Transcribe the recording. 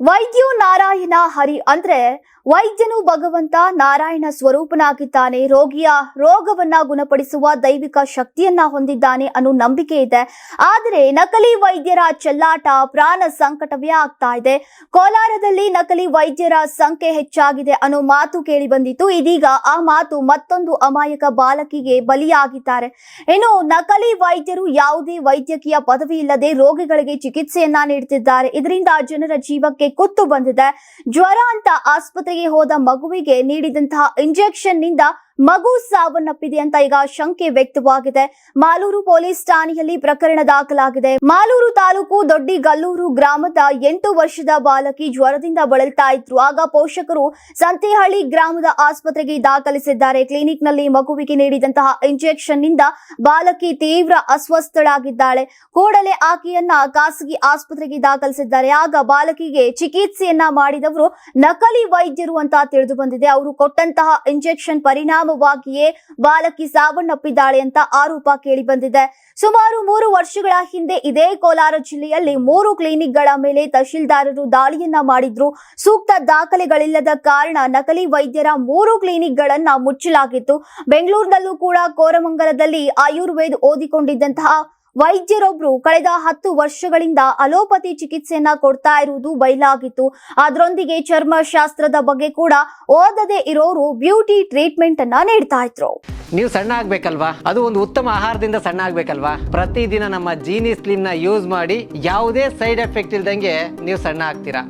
ವೈದ್ಯು ನಾರಾಯಣ ಹರಿ ಅಂದ್ರೆ ವೈದ್ಯನು ಭಗವಂತ ನಾರಾಯಣ ಸ್ವರೂಪನಾಗಿದ್ದಾನೆ. ರೋಗಿಯ ರೋಗವನ್ನ ಗುಣಪಡಿಸುವ ದೈವಿಕ ಶಕ್ತಿಯನ್ನ ಹೊಂದಿದ್ದಾನೆ ಅನ್ನೋ ನಂಬಿಕೆ ಇದೆ. ಆದರೆ ನಕಲಿ ವೈದ್ಯರ ಚೆಲ್ಲಾಟ, ಪ್ರಾಣ ಸಂಕಟವೇ ಆಗ್ತಾ ಇದೆ. ಕೋಲಾರದಲ್ಲಿ ನಕಲಿ ವೈದ್ಯರ ಸಂಖ್ಯೆ ಹೆಚ್ಚಾಗಿದೆ ಅನ್ನೋ ಮಾತು ಕೇಳಿ ಬಂದಿತ್ತು. ಇದೀಗ ಆ ಮಾತು ಮತ್ತೊಂದು ಅಮಾಯಕ ಬಾಲಕಿಗೆ ಬಲಿಯಾಗಿದ್ದಾರೆ. ಇನ್ನು ನಕಲಿ ವೈದ್ಯರು ಯಾವುದೇ ವೈದ್ಯಕೀಯ ಪದವಿ ಇಲ್ಲದೆ ರೋಗಿಗಳಿಗೆ ಚಿಕಿತ್ಸೆಯನ್ನ ನೀಡುತ್ತಿದ್ದಾರೆ ಇದರಿಂದ ಜನರ ಜೀವಕ್ಕೆ ಕುತ್ತು ಬಂದಿದೆ. ಜ್ವರ ಅಂತ ಆಸ್ಪತ್ರೆಗೆ ಹೋದ ಮಗುವಿಗೆ ನೀಡಿದಂತಹ ಇಂಜೆಕ್ಷನ್ನಿಂದ ಮಗು ಸಾವನ್ನಪ್ಪಿದೆ ಅಂತ ಈಗ ಶಂಕೆ ವ್ಯಕ್ತವಾಗಿದೆ. ಮಾಲೂರು ಪೊಲೀಸ್ ಠಾಣೆಯಲ್ಲಿ ಪ್ರಕರಣ ದಾಖಲಾಗಿದೆ. ಮಾಲೂರು ತಾಲೂಕು ದೊಡ್ಡಿಗಲ್ಲೂರು ಗ್ರಾಮದ ಎಂಟು ವರ್ಷದ ಬಾಲಕಿ ಜ್ವರದಿಂದ ಬಳಲ್ತಾ ಇದ್ರು. ಆಗ ಪೋಷಕರು ಸಂತೇಹಳ್ಳಿ ಗ್ರಾಮದ ಆಸ್ಪತ್ರೆಗೆ ದಾಖಲಿಸಿದ್ದಾರೆ. ಕ್ಲಿನಿಕ್ನಲ್ಲಿ ಮಗುವಿಗೆ ನೀಡಿದಂತಹ ಇಂಜೆಕ್ಷನ್ನಿಂದ ಬಾಲಕಿ ತೀವ್ರ ಅಸ್ವಸ್ಥಳಾಗಿದ್ದಾಳೆ. ಕೂಡಲೇ ಆಕೆಯನ್ನ ಖಾಸಗಿ ಆಸ್ಪತ್ರೆಗೆ ದಾಖಲಿಸಿದ್ದಾರೆ. ಆಗ ಬಾಲಕಿಗೆ ಚಿಕಿತ್ಸೆಯನ್ನ ಮಾಡಿದವರು ನಕಲಿ ವೈದ್ಯರು ಅಂತ ತಿಳಿದು ಬಂದಿದೆ. ಅವರು ಕೊಟ್ಟಂತಹ ಇಂಜೆಕ್ಷನ್ ಪರಿಣಾಮವಾಗಿಯೇ ಬಾಲಕಿ ಸಾವನ್ನಪ್ಪಿದ್ದಾಳೆ ಅಂತ ಆರೋಪ ಕೇಳಿ ಬಂದಿದೆ. ಸುಮಾರು ಮೂರು ವರ್ಷಗಳ ಹಿಂದೆ ಇದೇ ಕೋಲಾರ ಜಿಲ್ಲೆಯಲ್ಲಿ ಮೂರು ಕ್ಲಿನಿಕ್ಗಳ ಮೇಲೆ ತಹಶೀಲ್ದಾರರು ದಾಳಿಯನ್ನ ಮಾಡಿದ್ರು. ಸೂಕ್ತ ದಾಖಲೆಗಳಿಲ್ಲದ ಕಾರಣ ನಕಲಿ ವೈದ್ಯರ ಮೂರು ಕ್ಲಿನಿಕ್ಗಳನ್ನ ಮುಚ್ಚಲಾಗಿತ್ತು. ಬೆಂಗಳೂರಿನಲ್ಲೂ ಕೂಡ ಕೋರಮಂಗಲದಲ್ಲಿ ಆಯುರ್ವೇದ ಓದಿಕೊಂಡಿದ್ದಂತಹ ವೈದ್ಯರೊಬ್ರು ಕಳೆದ ಹತ್ತು ವರ್ಷಗಳಿಂದ ಅಲೋಪತಿ ಚಿಕಿತ್ಸೆಯನ್ನ ಕೊಡ್ತಾ ಇರುವುದು ಬಯಲಾಗಿತ್ತು ಅದರೊಂದಿಗೆ ಚರ್ಮ ಶಾಸ್ತ್ರದ ಬಗ್ಗೆ ಕೂಡ ಓದದೆ ಇರೋರು ಬ್ಯೂಟಿ ಟ್ರೀಟ್ಮೆಂಟ್ ಅನ್ನ ನೀಡ್ತಾ ಇದ್ರು. ನೀವು ಸಣ್ಣ ಆಗ್ಬೇಕಲ್ವಾ? ಅದು ಒಂದು ಉತ್ತಮ ಆಹಾರದಿಂದ ಸಣ್ಣ ಆಗ್ಬೇಕಲ್ವಾ? ಪ್ರತಿದಿನ ನಮ್ಮ ಜೀನಿ ಸ್ಲಿಮ್ನ ಯೂಸ್ ಮಾಡಿ ಯಾವುದೇ ಸೈಡ್ ಎಫೆಕ್ಟ್ ಇಲ್ದಂಗೆ ನೀವು ಸಣ್ಣ ಆಗ್ತೀರಾ?